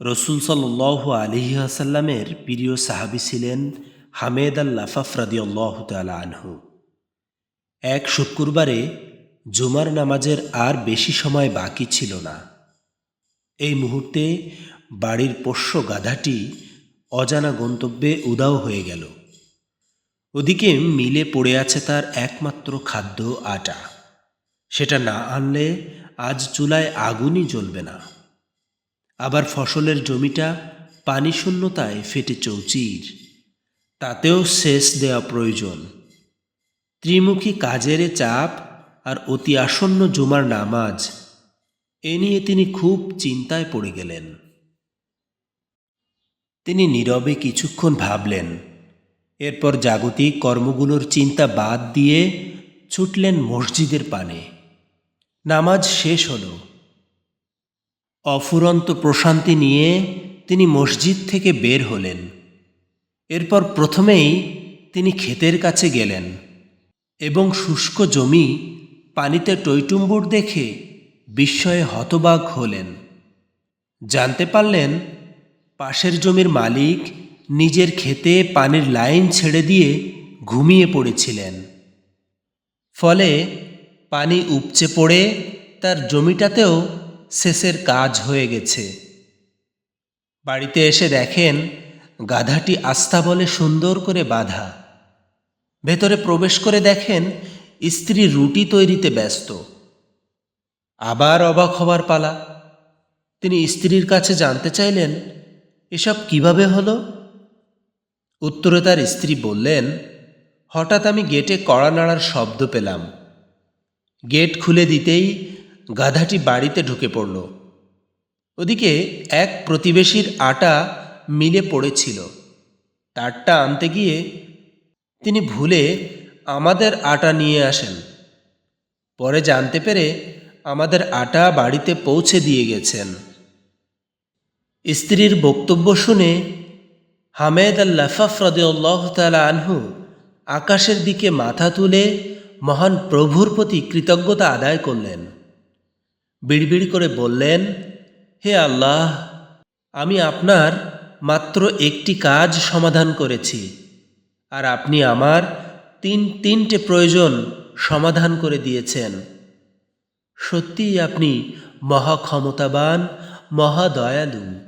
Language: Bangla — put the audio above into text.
রসুল সাল্লাহ আলহিহাসাল্লামের প্রিয় সাহাবি ছিলেন হামেদ আল লাফাফ রাদিয়াল্লাহ তালা আনহু। এক শুক্রবারে জুমার নামাজের আর বেশি সময় বাকি ছিল না। এই মুহূর্তে বাড়ির পোষ্য গাধাটি অজানা গন্তব্যে উদাও হয়ে গেল। ওদিকে মিলে পড়ে আছে তার একমাত্র খাদ্য আটা। সেটা না আনলে আজ চুলায় আগুনই জ্বলবে না। আবার ফসলের জমিটা পানি শূন্যতায় ফেটে চৌচির। তাতেও সেচ দেওয়া প্রয়োজন। ত্রিমুখী কাজের চাপ আর অতি আসন্ন জুমার নামাজ, এ নিয়ে তিনি খুব চিন্তায় পড়ে গেলেন। তিনি নীরবে কিছুক্ষণ ভাবলেন। এরপর জাগতিক কর্মগুলোর চিন্তা বাদ দিয়ে ছুটলেন মসজিদের পানে। নামাজ শেষ হলো। অফুরন্ত প্রশান্তি নিয়ে তিনি মসজিদ থেকে বের হলেন। এরপর প্রথমেই তিনি ক্ষেতের কাছে গেলেন এবং শুষ্ক জমি, পানিতে টৈটুম্বুর দেখে বিস্ময়ে হতবাক হলেন। জানতে পারলেন, পাশের জমির মালিক নিজের ক্ষেতে পানির লাইন ছেড়ে দিয়ে ঘুমিয়ে পড়েছিলেন। ফলে পানি উপচে পড়ে তার জমিটাতেও সেচের কাজ হয়ে গেছে। বাড়িতে এসে দেখেন গাধাটি আস্থা বলে সুন্দর করে বাঁধা। ভেতরে প্রবেশ করে দেখেন স্ত্রী রুটি তৈরিতে ব্যস্ত। আবার অবাক হবার পালা। তিনি স্ত্রীর কাছে জানতে চাইলেন, এসব কীভাবে হলো? উত্তরে তার স্ত্রী বললেন, হঠাৎ আমি গেটে কড়া নাড়ার শব্দ পেলাম। গেট খুলে দিতেই গাধাটি বাড়িতে ঢুকে পড়ল। ওদিকে এক প্রতিবেশীর আটা মিলে পড়েছিল। তারটা আনতে গিয়ে তিনি ভুলে আমাদের আটা নিয়ে আসেন। পরে জানতে পেরে আমাদের আটা বাড়িতে পৌঁছে দিয়ে গেছেন। স্ত্রীর বক্তব্য শুনে হামেদ আল লাফাফ রদিউল্লাহ তালা আনহু আকাশের দিকে মাথা তুলে মহান প্রভুর প্রতি কৃতজ্ঞতা আদায় করলেন। বিড়বিড় করে বললেন, হে আল্লাহ, আমি আপনার মাত্র একটি কাজ সমাধান করেছি, আর আপনি আমার তিন তিনটে প্রয়োজন সমাধান করে দিয়েছেন। সত্যিই আপনি মহা ক্ষমতাবান মহা দয়ালু